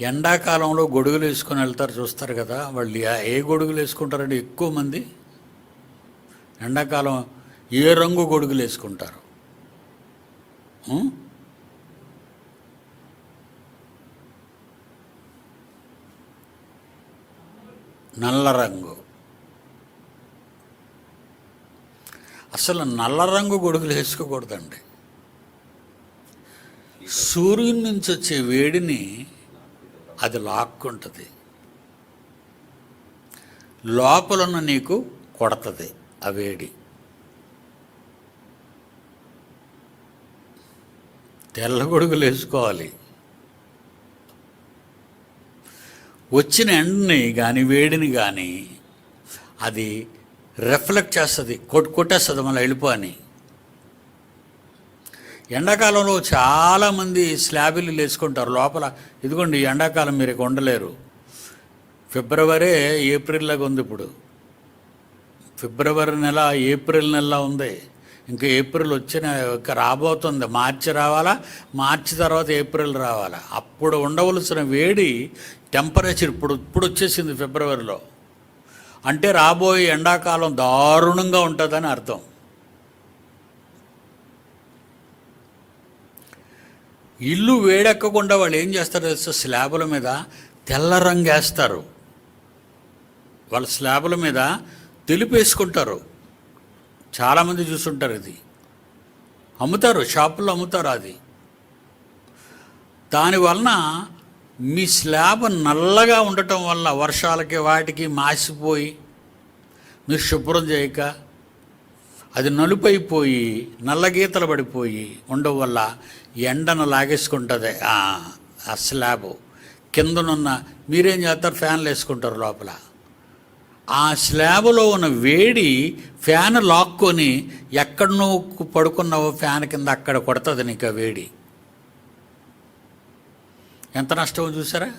ఎండాకాలంలో గొడుగులు వేసుకొని వెళ్తారు చూస్తారు కదా. వాళ్ళు ఏ- గొడుగులు వేసుకుంటారంటే ఎక్కువ మంది ఎండాకాలం ఏ రంగు గొడుగులు వేసుకుంటారు? నల్ల రంగు. అసలు నల్ల రంగు గొడుగులు వేసుకోకూడదండి. సూర్యుని నుంచి వచ్చే వేడిని అది లాక్కుంటుంది. లోపలన్న నీకు కొడతది ఆ వేడి. తెల్లగొడుగులు వేసుకోవాలి. వచ్చిన ఎండని కానీ వేడిని కానీ అది రిఫ్లెక్ట్ చేస్తుంది. కొట్ కొట్టేస్తుంది మళ్ళీ వెళ్ళిపోని ఎండాకాలంలో చాలామంది స్లాబీలు వేసుకుంటారు లోపల ఇదిగోండి ఎండాకాలం మీరు ఉండలేరు. ఫిబ్రవరి ఏప్రిల్లాగా ఉంది ఇప్పుడు. ఫిబ్రవరి నెల ఏప్రిల్ నెల ఉంది. ఇంకా ఏప్రిల్ వచ్చిన ఇంకా రాబోతుంది. మార్చి రావాలా? మార్చి తర్వాత ఏప్రిల్ రావాలా? అప్పుడు ఉండవలసిన వేడి టెంపరేచర్ ఇప్పుడు ఇప్పుడు వచ్చేసింది ఫిబ్రవరిలో. అంటే రాబోయే ఎండాకాలం దారుణంగా ఉంటుందని అర్థం. ఇల్లు వేడెక్కకుండా వాళ్ళు ఏం చేస్తారు తెలుసు? స్లాబుల మీద తెల్ల రంగు వేస్తారు. వాళ్ళ స్లాబుల మీద తెలిపేసుకుంటారు చాలామంది చూసుంటారు ఇది. అమ్ముతారు షాపుల్లో అమ్ముతారు అది. దానివలన మీ స్లాబ్ నల్లగా ఉండటం వల్ల వర్షాలకి వాటికి మాసిపోయి మీరు శుభ్రం చేయక అది నలుపైపోయి నల్ల గీతలు పడిపోయి ఉండడం వల్ల ఎండను లాగేసుకుంటుంది ఆ ఆ స్లాబ్. కిందనున్న మీరేం చేస్తారు? ఫ్యాన్లు వేసుకుంటారు లోపల. ఆ స్లాబ్లో ఉన్న వేడి ఫ్యాన్ లాక్కొని ఎక్కడ నువ్వు పడుకున్నావో ఫ్యాన్ కింద అక్కడ కొడుతుంది నీకు ఆ వేడి. ఎంత నష్టమో చూసారా?